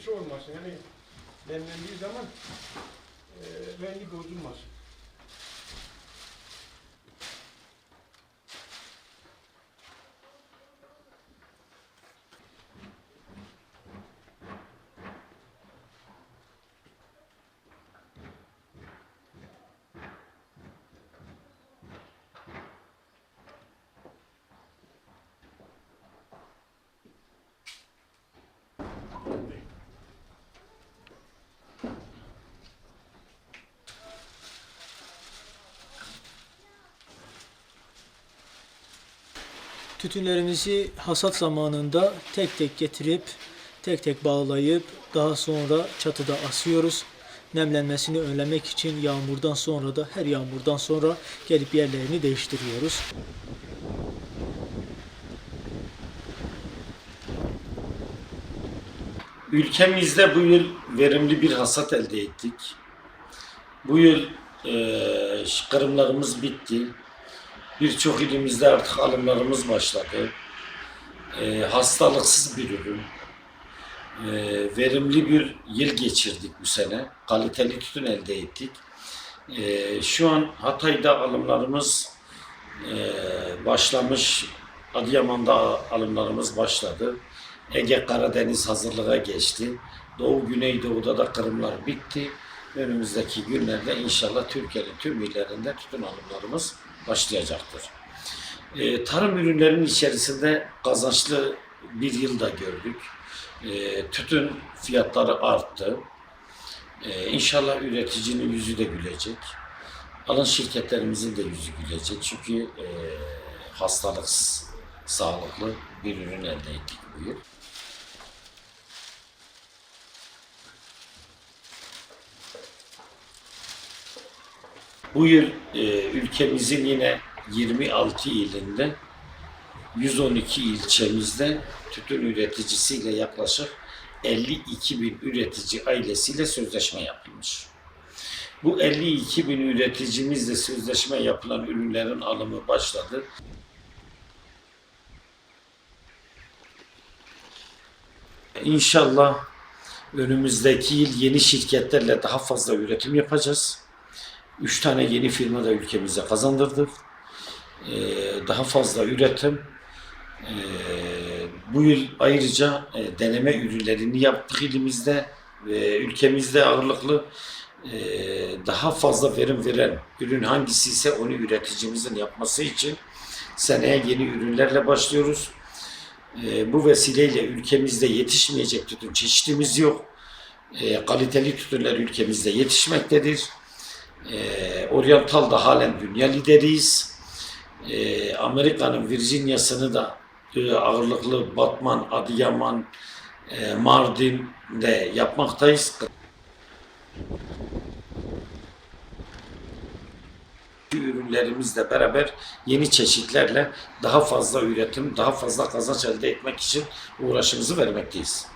şey olmasın. Yani demlendiği zaman e, rengi bozulmasın. Tütünlerimizi hasat zamanında tek tek getirip tek tek bağlayıp daha sonra çatıda asıyoruz. Nemlenmesini önlemek için yağmurdan sonra da her yağmurdan sonra gelip yerlerini değiştiriyoruz. Ülkemizde bu yıl verimli bir hasat elde ettik. Bu yıl eee kırımlarımız bitti. Birçok ilimizde artık alımlarımız başladı. Eee, hastalıksız bir ürün. Eee, verimli bir yıl geçirdik bu sene. Kaliteli tütün elde ettik. Eee, şu an Hatay'da alımlarımız eee, başlamış. Adıyaman'da alımlarımız başladı. Ege Karadeniz hazırlığa geçti. Doğu Güneydoğu'da da kırımlar bitti. Önümüzdeki günlerde inşallah Türkiye'nin tüm illerinde tütün alımlarımız başlayacaktır. Ee, tarım ürünlerinin içerisinde kazançlı bir yılda gördük. Ee, tütün fiyatları arttı. Ee, inşallah üreticinin yüzü de gülecek. Alın şirketlerimizin de yüzü gülecek. Çünkü e, hastalıksız, sağlıklı bir ürün elde ettik bu yıl. Bu yıl e, ülkemizin yine 26 ilinde 112 ilçemizde tütün üreticisiyle yaklaşık 52 bin üretici ailesiyle sözleşme yapılmış. Bu 52 bin üreticimizle sözleşme yapılan ürünlerin alımı başladı. İnşallah önümüzdeki yıl yeni şirketlerle daha fazla üretim yapacağız. Üç tane yeni firma da ülkemize kazandırdık. Ee, daha fazla üretim. Ee, bu yıl ayrıca e, deneme ürünlerini yaptık elimizde. Ve ülkemizde ağırlıklı e, daha fazla verim veren ürün hangisi ise onu üreticimizin yapması için seneye yeni ürünlerle başlıyoruz. E, bu vesileyle ülkemizde yetişmeyecek tütün çeşitimiz yok. E, kaliteli tütünler ülkemizde yetişmektedir. E, Oriental'da halen dünya lideriyiz. E, Amerika'nın Virginia'sını da e, ağırlıklı Batman, Adıyaman, e, Mardin'de yapmaktayız. ürünlerimizle beraber yeni çeşitlerle daha fazla üretim, daha fazla kazanç elde etmek için uğraşımızı vermekteyiz.